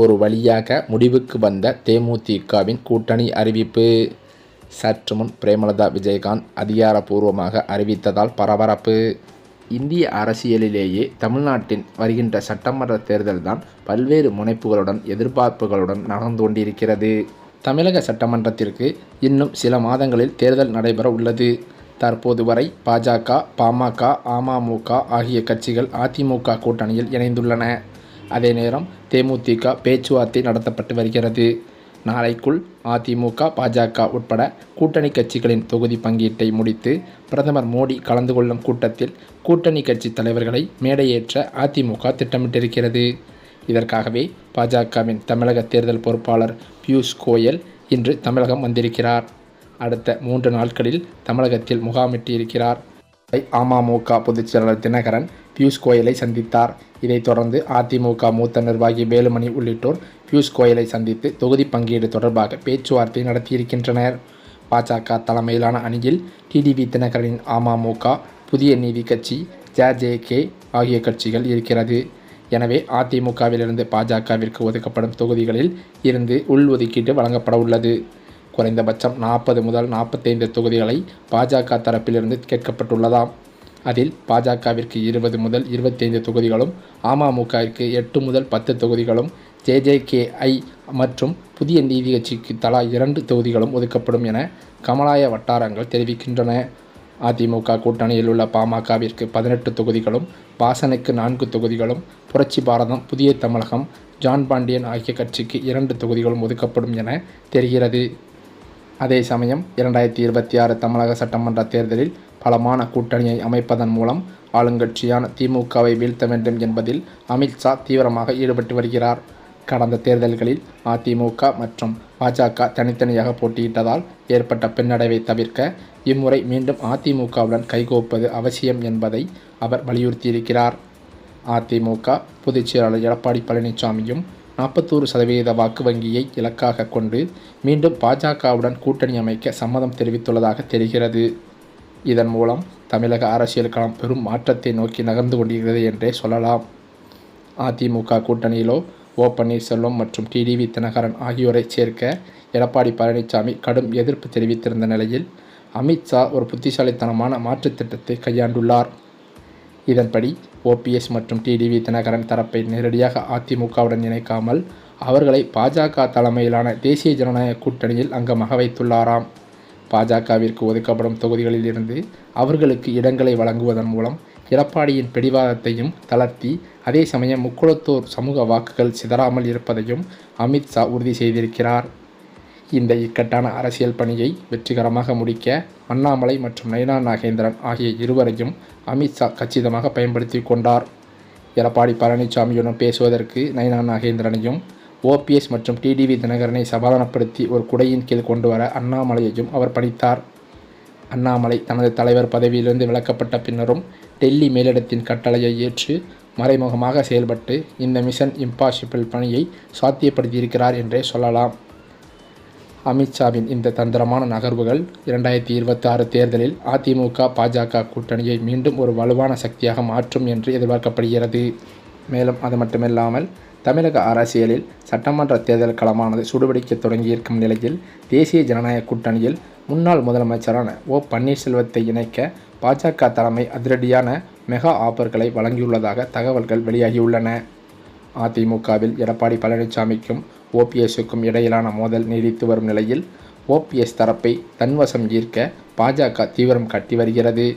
ஒரு வழியாக முடிவுக்கு வந்த தேமுதிகவின் கூட்டணி அறிவிப்பு. சற்று முன் பிரேமலதா விஜயகாந்த் அதிகாரப்பூர்வமாக அறிவித்ததால் பரபரப்பு. இந்திய அரசியலிலேயே தமிழ்நாட்டின் வருகின்ற சட்டமன்ற தேர்தல்தான் பல்வேறு முனைப்புகளுடன் எதிர்பார்ப்புகளுடன் நடந்து கொண்டிருக்கிறது தமிழக சட்டமன்றத்திற்கு இன்னும் சில மாதங்களில் தேர்தல் நடைபெற உள்ளது. தற்போது வரை பாஜக பாமக அமமுக ஆகிய கட்சிகள் அதிமுக கூட்டணியில் இணைந்துள்ளன. அதே நேரம் தேமுதிக பேச்சுவார்த்தை நடத்தப்பட்டு வருகிறது. நாளைக்குள் அதிமுக பாஜக உட்பட கூட்டணி கட்சிகளின் தொகுதி பங்கீட்டை முடித்து பிரதமர் மோடி கலந்து கொள்ளும் கூட்டத்தில் கூட்டணி கட்சி தலைவர்களை மேடையேற்ற அதிமுக திட்டமிட்டிருக்கிறது. இதற்காகவே பாஜகவின் தமிழக தேர்தல் பொறுப்பாளர் பியூஷ் கோயல் இன்று தமிழகம் வந்திருக்கிறார். அடுத்த மூன்று நாட்களில் தமிழகத்தில் முகாமிட்டிருக்கிறார். அமமுக பொதுச் செயலாளர் தினகரன் பியூஷ் கோயலை சந்தித்தார். இதைத் தொடர்ந்து அதிமுக மூத்த நிர்வாகி வேலுமணி உள்ளிட்டோர் பியூஷ் கோயலை சந்தித்து தொகுதி பங்கீடு தொடர்பாக பேச்சுவார்த்தை நடத்தியிருக்கின்றனர். பாஜக தலைமையிலான அணியில் டிடிவி தினகரனின் அமமுக புதிய நீதி கட்சி ஜேஜேகே ஆகிய கட்சிகள் இருக்கிறது. எனவே அதிமுகவிலிருந்து பாஜகவிற்கு ஒதுக்கப்படும் தொகுதிகளில் இருந்து உள்ஒதுக்கீடு வழங்கப்பட உள்ளது. குறைந்தபட்சம் நாற்பது முதல் நாற்பத்தைந்து தொகுதிகளை பாஜக தரப்பிலிருந்து கேட்கப்பட்டுள்ளதாம். அதில் பாஜகவிற்கு இருபது முதல் இருபத்தைந்து தொகுதிகளும் அமமுகவிற்கு எட்டு முதல் பத்து தொகுதிகளும் ஜேஜேகேஐ மற்றும் புதிய நீதி கட்சிக்கு தலா இரண்டு தொகுதிகளும் ஒதுக்கப்படும் என கமலாய வட்டாரங்கள் தெரிவிக்கின்றன. அதிமுக கூட்டணியில் உள்ள பாமகவிற்கு பதினெட்டு தொகுதிகளும் பாசனுக்கு நான்கு தொகுதிகளும் புரட்சி பாரதம் புதிய தமிழகம் ஜான் பாண்டியன் ஆகிய கட்சிக்கு இரண்டு தொகுதிகளும் ஒதுக்கப்படும் என தெரிகிறது. அதே சமயம் இரண்டாயிரத்தி இருபத்தி ஆறு தமிழக சட்டமன்ற தேர்தலில் பலமான கூட்டணியை அமைப்பதன் மூலம் ஆளுங்கட்சியான திமுகவை வீழ்த்த வேண்டும் என்பதில் அமித்ஷா தீவிரமாக ஈடுபட்டு வருகிறார். கடந்த தேர்தல்களில் அதிமுக மற்றும் பாஜக தனித்தனியாக போட்டியிட்டதால் ஏற்பட்ட பின்னடைவை தவிர்க்க இம்முறை மீண்டும் அதிமுகவுடன் கைகோப்பது அவசியம் என்பதை அவர் வலியுறுத்தியிருக்கிறார். அதிமுக பொதுச் செயலாளர் எடப்பாடி பழனிசாமியும் நாற்பத்தோரு சதவீத வாக்கு வங்கியை இலக்காக கொண்டு மீண்டும் பாஜகவுடன் கூட்டணி அமைக்க சம்மதம் தெரிவித்துள்ளதாக தெரிகிறது. இதன் மூலம் தமிழக அரசியல் களம் பெரும் மாற்றத்தை நோக்கி நகர்ந்து கொண்டிருக்கிறது என்றே சொல்லலாம். அதிமுக கூட்டணியிலோ ஓ பன்னீர்செல்வம் மற்றும் டிடிவி தினகரன் ஆகியோரை சேர்க்க எடப்பாடி பழனிசாமி கடும் எதிர்ப்பு தெரிவித்திருந்த நிலையில் அமித்ஷா ஒரு புத்திசாலித்தனமான மாற்றுத் திட்டத்தை கையாண்டுள்ளார். இதன்படி ஓபிஎஸ் மற்றும் டிடிவி தினகரன் தரப்பை நேரடியாக அதிமுகவுடன் இணைக்காமல் அவர்களை பாஜக தலைமையிலான தேசிய ஜனநாயக கூட்டணியில் அங்கமாக வைத்துள்ளாராம். பாஜகவிற்கு ஒதுக்கப்படும் தொகுதிகளில் இருந்து அவர்களுக்கு இடங்களை வழங்குவதன் மூலம் எடப்பாடியின் பிடிவாதத்தையும் தளர்த்தி அதே சமயம் முக்குளத்தூர் சமூக வாக்குகள் சிதறாமல் இருப்பதையும் அமித்ஷா உறுதி செய்திருக்கிறார். இந்த இக்கட்டான அரசியல் பணியை வெற்றிகரமாக முடிக்க அண்ணாமலை மற்றும் நயனா நாகேந்திரன் ஆகிய இருவரையும் அமித்ஷா கச்சிதமாக பயன்படுத்தி கொண்டார். எடப்பாடி பழனிசாமியுடன் பேசுவதற்கு நயனா நாகேந்திரனையும் ஓபிஎஸ் மற்றும் டிடிவி தினகரனை சமாதானப்படுத்தி ஒரு குடையின் கீழ் கொண்டு வர அண்ணாமலையையும் அவர் பணித்தார். அண்ணாமலை தனது தலைவர் பதவியிலிருந்து விலக்கப்பட்ட பின்னரும் டெல்லி மேலிடத்தின் கட்டளையை ஏற்று மறைமுகமாக செயல்பட்டு இந்த மிஷன் இம்பாசிபிள் பணியை சாத்தியப்படுத்தியிருக்கிறார் என்றே சொல்லலாம். அமித்ஷாவின் இந்த தந்திரமான நகர்வுகள் இரண்டாயிரத்தி இருபத்தி ஆறு தேர்தலில் அதிமுக பாஜக கூட்டணியை மீண்டும் ஒரு வலுவான சக்தியாக மாற்றும் என்று எதிர்பார்க்கப்படுகிறது. மேலும் அது மட்டுமில்லாமல் தமிழக அரசியலில் சட்டமன்ற தேர்தல் களமானது சுடுபிடிக்க தொடங்கியிருக்கும் நிலையில் தேசிய ஜனநாயக கூட்டணியில் முன்னாள் முதலமைச்சரான ஓ. பன்னீர்செல்வத்தை இணைக்க பாஜக தலைமை அதிரடியான மெகா ஆஃபர்களை வழங்கியுள்ளதாக தகவல்கள் வெளியாகியுள்ளன. அதிமுகவில் எடப்பாடி பழனிசாமிக்கும் ஓபிஎஸ்ஸுக்கும் இடையிலான மோதல் நீடித்து வரும் நிலையில் ஓபிஎஸ் தரப்பை தன்வசம் ஈர்க்க பாஜக தீவிரம் காட்டி வருகிறது.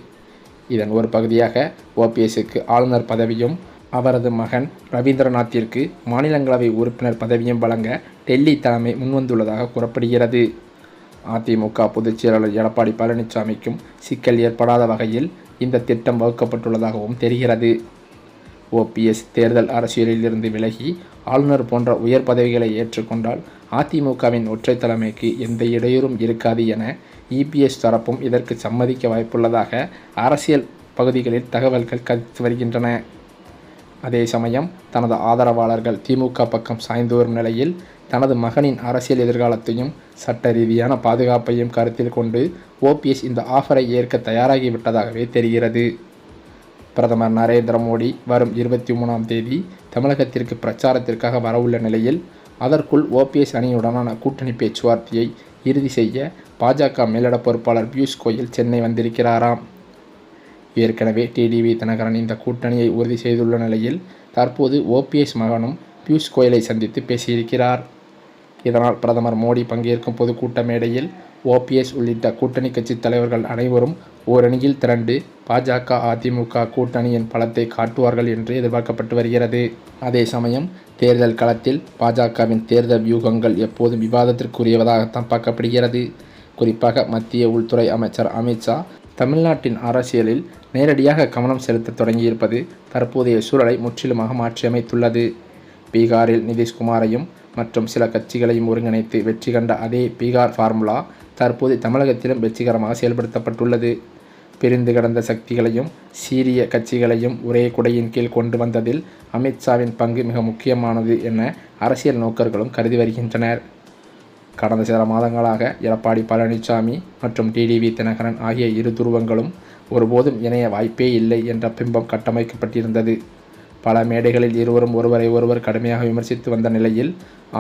இதன் ஒரு பகுதியாக ஓபிஎஸ்ஸுக்கு ஆளுநர் பதவியும் அவரது மகன் ரவீந்திரநாத்திற்கு மாநிலங்களவை உறுப்பினர் பதவியும் வழங்க டெல்லி தலைமை முன்வந்துள்ளதாக கூறப்படுகிறது. அதிமுக பொதுச் செயலாளர் எடப்பாடி பழனிசாமிக்கும் சிக்கல் ஏற்படாத வகையில் இந்த திட்டம் வகுக்கப்பட்டுள்ளதாகவும் தெரிகிறது. ஓபிஎஸ் தேர்தல் அரசியலில் இருந்து விலகி ஆளுநர் போன்ற உயர் பதவிகளை ஏற்றுக்கொண்டால் அதிமுகவின் ஒற்றை தலைமைக்கு எந்த இடையூறும் இருக்காது என இபிஎஸ் தரப்பும் இதற்கு சம்மதிக்க வாய்ப்புள்ளதாக அரசியல் பகுதிகளில் தகவல்கள் கருத்து வருகின்றன. அதே சமயம் தனது ஆதரவாளர்கள் திமுக பக்கம் சாய்ந்து வரும் நிலையில் தனது மகனின் அரசியல் எதிர்காலத்தையும் சட்ட ரீதியான பாதுகாப்பையும் கருத்தில் கொண்டு ஓபிஎஸ் இந்த ஆஃபரை ஏற்க தயாராகிவிட்டதாகவே தெரிகிறது. பிரதமர் நரேந்திர மோடி வரும் இருபத்தி மூணாம் தேதி தமிழகத்திற்கு பிரச்சாரத்திற்காக வரவுள்ள நிலையில் அதற்குள் ஓபிஎஸ் அணியுடனான கூட்டணி பேச்சுவார்த்தையை இறுதி செய்ய பாஜக மேலிட பொறுப்பாளர் பியூஷ் கோயல் சென்னை வந்திருக்கிறாராம். ஏற்கனவே டிடிவி தினகரன் இந்த கூட்டணியை உறுதி செய்துள்ள நிலையில் தற்போது ஓபிஎஸ் மகனும் பியூஷ் கோயலை சந்தித்து பேசியிருக்கிறார். இதனால் பிரதமர் மோடி பங்கேற்கும் பொதுக்கூட்ட மேடையில் ஓபிஎஸ் உள்ளிட்ட கூட்டணி கட்சி தலைவர்கள் அனைவரும் ஓரணியில் திரண்டு பாஜக அதிமுக கூட்டணியின் பலத்தை காட்டுவார்கள் என்று எதிர்பார்க்கப்பட்டு வருகிறது. அதே சமயம் தேர்தல் களத்தில் பாஜகவின் தேர்தல் வியூகங்கள் எப்போதும் விவாதத்திற்குரியவதாகத்தான் பார்க்கப்படுகிறது. குறிப்பாக மத்திய உள்துறை அமைச்சர் அமித்ஷா தமிழ்நாட்டின் அரசியலில் நேரடியாக கவனம் செலுத்த தொடங்கியிருப்பது தற்போதைய சூழலை முற்றிலுமாக மாற்றியமைத்துள்ளது. பீகாரில் நிதிஷ்குமாரையும் மற்றும் சில கட்சிகளையும் ஒருங்கிணைத்து வெற்றி கண்ட அதே பீகார் ஃபார்முலா தற்போது தமிழகத்திலும் வெற்றிகரமாக செயல்படுத்தப்பட்டுள்ளது. பிரிந்து கிடந்த சக்திகளையும் சீரிய கட்சிகளையும் ஒரே குடையின் கீழ் கொண்டு வந்ததில் அமித்ஷாவின் பங்கு மிக முக்கியமானது என அரசியல் நோக்கர்களும் கருதி வருகின்றனர். கடந்த சில மாதங்களாக எடப்பாடி பழனிசாமி மற்றும் டிடிவி தினகரன் ஆகிய இரு துருவங்களும் ஒருபோதும் இணைய வாய்ப்பே இல்லை என்ற பிம்பம் கட்டமைக்கப்பட்டிருந்தது. பல மேடைகளில் இருவரும் ஒருவரை ஒருவர் கடுமையாக விமர்சித்து வந்த நிலையில்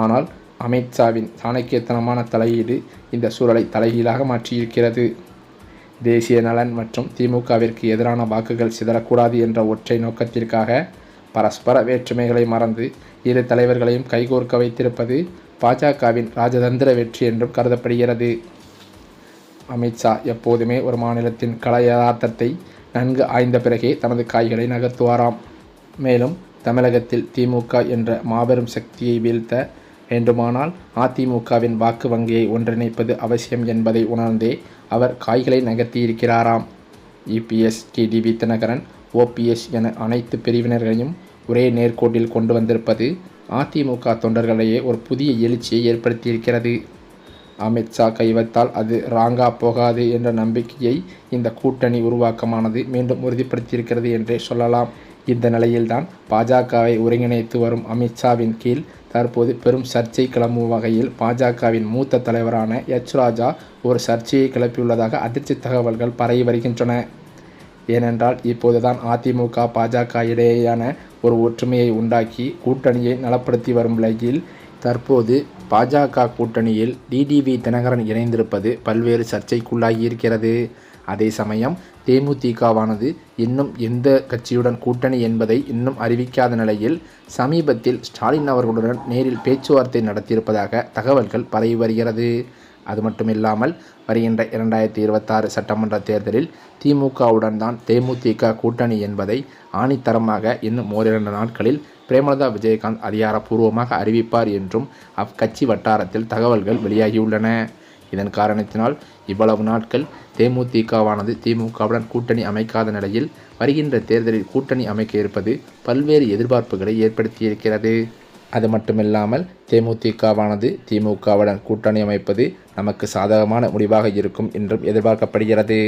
ஆனால் அமித்ஷாவின் சாணக்கியத்தனமான தலையீடு இந்த சூழலை தலைகீழாக மாற்றியிருக்கிறது. தேசிய நலன் மற்றும் திமுகவிற்கு எதிரான வாக்குகள் சிதறக்கூடாது என்ற ஒற்றை நோக்கத்திற்காக பரஸ்பர வேற்றுமைகளை மறந்து இரு தலைவர்களையும் கைகோர்க்க வைத்திருப்பது பாஜகவின் ராஜதந்திர வெற்றி என்றும் கருதப்படுகிறது. அமித்ஷா எப்போதுமே ஒரு மாநிலத்தின் கல யதார்த்தத்தை நன்கு ஆய்ந்த பிறகே தனது காய்களை நகர்த்துவாராம். மேலும் தமிழகத்தில் திமுக என்ற மாபெரும் சக்தியை வீழ்த்த வேண்டுமானால் அதிமுகவின் வாக்கு வங்கியை ஒன்றிணைப்பது அவசியம் என்பதை உணர்ந்தே அவர் காய்களை நகர்த்தியிருக்கிறாராம். இபிஎஸ் டிடிவி தினகரன் ஓபிஎஸ் என அனைத்து பிரிவினர்களையும் ஒரே நேர்கோட்டில் கொண்டு வந்திருப்பது அதிமுக தொண்டர்களிடையே ஒரு புதிய எழுச்சியை ஏற்படுத்தியிருக்கிறது. அமித்ஷா கைவத்தால் அது ராங்கா போகாது என்ற நம்பிக்கையை இந்த கூட்டணி உருவாக்கமானது மீண்டும் உறுதிப்படுத்தியிருக்கிறது என்றே சொல்லலாம். இந்த நிலையில்தான் பாஜகவை ஒருங்கிணைத்து வரும் அமித்ஷாவின் கீழ் தற்போது பெரும் சர்ச்சை கிளம்பும் வகையில் பாஜகவின் மூத்த தலைவரான எச் ராஜா ஒரு சர்ச்சையை கிளப்பியுள்ளதாக அதிர்ச்சி தகவல்கள் பரவி வருகின்றன. ஏனென்றால் இப்போதுதான் அதிமுக பாஜக இடையேயான ஒரு ஒற்றுமையை உண்டாக்கி கூட்டணியை நலப்படுத்தி வரும் நிலையில் தற்போது பாஜக கூட்டணியில் டிடிவி தினகரன் இணைந்திருப்பது பல்வேறு சர்ச்சைக்குள்ளாகி இருக்கிறது அதே சமயம் தேமுதிகவானது இன்னும் எந்த கட்சியுடன் கூட்டணி என்பதை இன்னும் அறிவிக்காத நிலையில் சமீபத்தில் ஸ்டாலின் அவர்களுடன் நேரில் பேச்சுவார்த்தை நடத்தியிருப்பதாக தகவல்கள் பரவி வருகிறது. அது மட்டுமில்லாமல் வருகின்ற இரண்டாயிரத்தி இருபத்தாறு சட்டமன்ற தேர்தலில் திமுகவுடன் தான் தேமுதிக கூட்டணி என்பதை ஆணித்தரமாக இன்னும் ஓரிரண்டு நாட்களில் பிரேமலதா விஜயகாந்த் அதிகாரப்பூர்வமாக அறிவிப்பார் என்றும் அக்கட்சி வட்டாரத்தில் தகவல்கள் வெளியாகியுள்ளன. இதன் காரணத்தினால் இவ்வளவு நாட்கள் தேமுதிகவானது திமுகவுடன் கூட்டணி அமைக்காத நிலையில் வருகின்ற தேர்தலில் கூட்டணி அமைக்க இருப்பது பல்வேறு எதிர்பார்ப்புகளை ஏற்படுத்தியிருக்கிறது. அது மட்டுமில்லாமல் தேமுதிகவானது திமுகவுடன் கூட்டணி அமைப்பது நமக்கு சாதகமான முடிவாக இருக்கும் என்றும் எதிர்பார்க்கப்படுகிறது.